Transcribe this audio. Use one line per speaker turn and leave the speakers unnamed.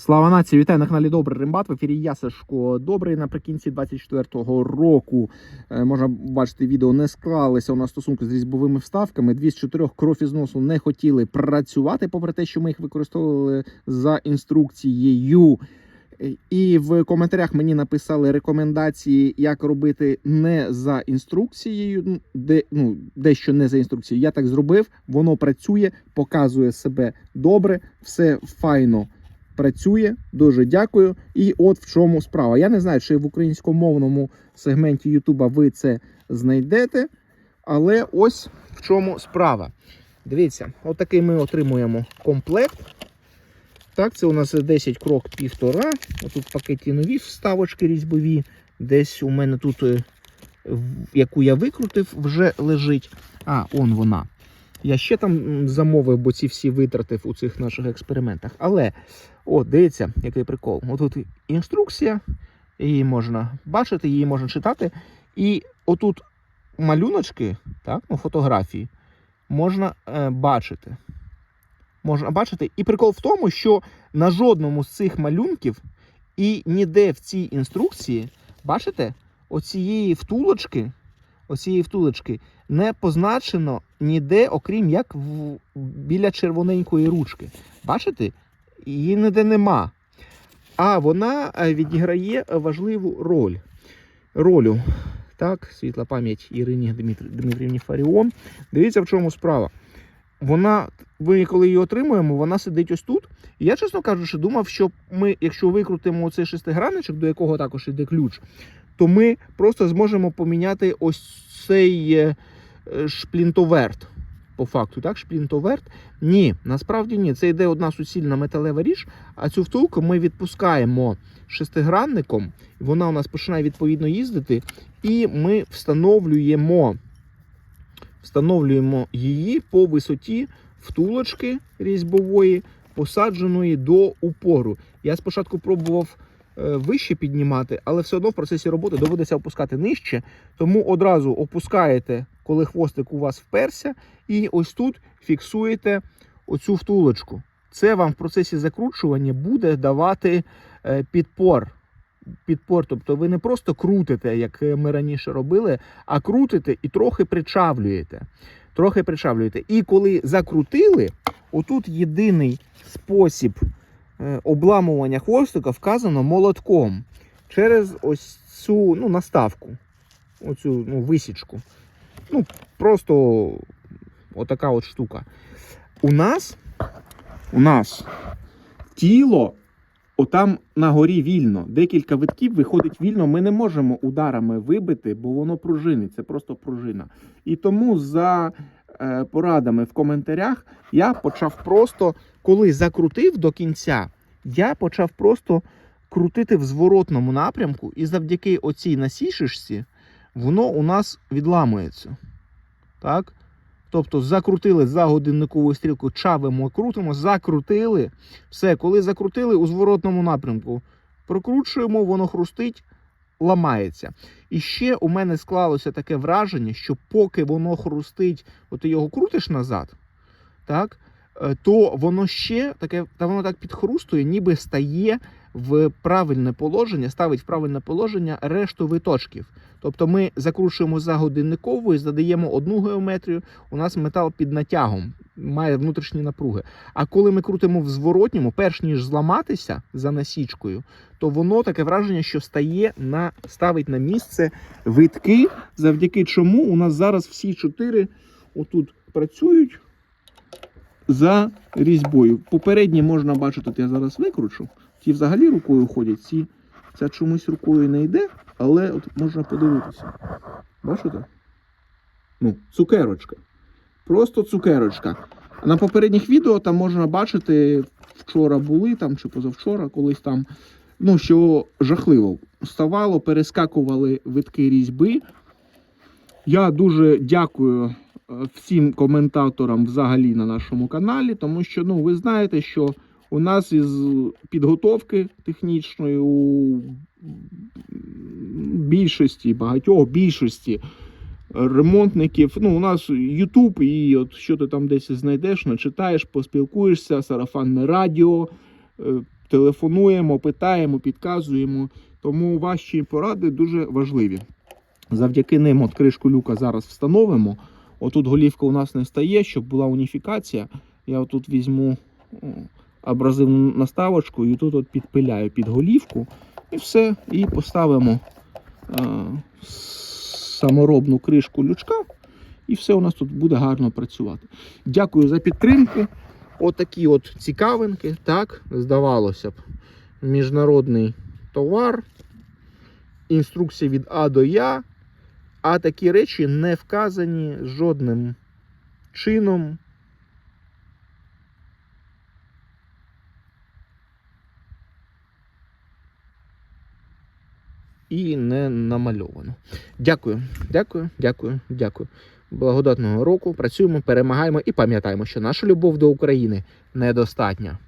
Слава нації, вітаю на каналі Добрий Римбат. В ефірі я Сашко Добрий. Наприкінці 24-го року е, можна бачити, відео не склалися у нас стосунки з різьбовими вставками. Дві з чотирьох кров із носу не хотіли працювати, попри те, що ми їх використовували за інструкцією. Е, І в коментарях мені написали рекомендації, як робити не за інструкцією, ну, де ну дещо не за інструкцією. Я так зробив, воно працює, показує себе добре, все файно працює. Дуже дякую. І от в чому справа. Я не знаю, чи в українськомовному сегменті Ютуба ви це знайдете, але ось в чому справа. Дивіться, отакий ми отримуємо комплект. Так, це у нас 10 крок півтора. Отут пакеті нові вставочки різьбові. Десь у мене тут, е, яку я викрутив, вже лежить. А, он вона. Я ще там замовив, бо ці всі витратив у цих наших експериментах. Але, о, дивіться, який прикол. Отут інструкція, її можна бачити, її можна читати. І отут малюночки, так, ну, фотографії, можна е, бачити. Можна бачити. І прикол в тому, що на жодному з цих малюнків і ніде в цій інструкції, бачите, оцієї втулочки, оцієї втулочки не позначено ніде, окрім як в, біля червоненької ручки. Бачите? Її ніде нема. А вона е, відіграє важливу роль. Ролю. Так, світла пам'ять Ірині Дмитрівні Фаріон. Дивіться, в чому справа. Вона, ми коли її отримуємо, вона сидить ось тут. І я, чесно кажучи, думав, що ми, якщо викрутимо цей шестигранничок, до якого також йде ключ, то ми просто зможемо поміняти ось цей е, е, шплінтоверт. По факту, так, шплінтоверт. Ні, насправді ні. Це йде одна суцільна металева ріж, а цю втулку ми відпускаємо шестигранником, вона у нас починає відповідно їздити, і ми встановлюємо, встановлюємо її по висоті втулочки різьбової, посадженої до упору. Я спочатку пробував е, вище піднімати, але все одно в процесі роботи доводиться опускати нижче. Тому одразу опускаєте, коли хвостик у вас вперся, і ось тут фіксуєте оцю втулочку. Це вам в процесі закручування буде давати е, підпор. Підпор, тобто ви не просто крутите, як ми раніше робили, а крутите і трохи причавлюєте. Трохи причавлюєте. І коли закрутили, отут єдиний спосіб е, обламування хвостика вказано молотком через ось цю ну, наставку, оцю ну, висічку. Ну, просто отака от штука. У нас, у нас тіло отам на горі вільно. Декілька витків виходить вільно. Ми не можемо ударами вибити, бо воно пружинить. Це просто пружина. І тому за е, порадами в коментарях я почав просто, коли закрутив до кінця, я почав просто крутити в зворотному напрямку, і завдяки оцій насішишці воно у нас відламується. Так? Тобто закрутили за годинникову стрілку, чавимо, крутимо, закрутили. Все, коли закрутили у зворотному напрямку, прокручуємо, воно хрустить, ламається. І ще у мене склалося таке враження, що поки воно хрустить, от ти його крутиш назад, так, то воно ще таке, та воно так підхрустує, ніби стає в правильне положення, ставить в правильне положення решту виточків. Тобто ми закручуємо за годинниковою, задаємо одну геометрію, у нас метал під натягом, має внутрішні напруги. А коли ми крутимо в зворотньому, перш ніж зламатися за насічкою, то воно таке враження, що стає на ставить на місце витки, завдяки чому у нас зараз всі чотири отут працюють за різьбою. Попередні можна бачити, я зараз викручу. Ті взагалі рукою ходять, ці ця чомусь рукою не йде, але от можна подивитися. Бачите? Ну, цукерочка. Просто цукерочка. На попередніх відео там можна бачити, вчора були там чи позавчора, колись там, ну, що жахливо. Ставало, перескакували витки різьби. Я дуже дякую всім коментаторам взагалі на нашому каналі, тому що ну, ви знаєте, що у нас із підготовки технічної у більшості, багатьох більшості ремонтників. Ну, у нас Ютуб, і от що ти там десь знайдеш, начитаєш, поспілкуєшся, сарафанне радіо. е, телефонуємо, питаємо, підказуємо. Тому ваші поради дуже важливі. Завдяки ним от кришку люка зараз встановимо. Отут голівка у нас не стає, щоб була уніфікація. Я отут візьму абразивну наставочку і тут от підпиляю під голівку. І все. І поставимо е, саморобну кришку лючка. І все у нас тут буде гарно працювати. Дякую за підтримку. Отакі от цікавинки, так, здавалося б, міжнародний товар, інструкція від А до Я, а такі речі не вказані жодним чином. І не намальовано. Дякую, дякую, дякую, дякую. Благодатного року. Працюємо, перемагаємо і пам'ятаємо, що наша любов до України недостатня.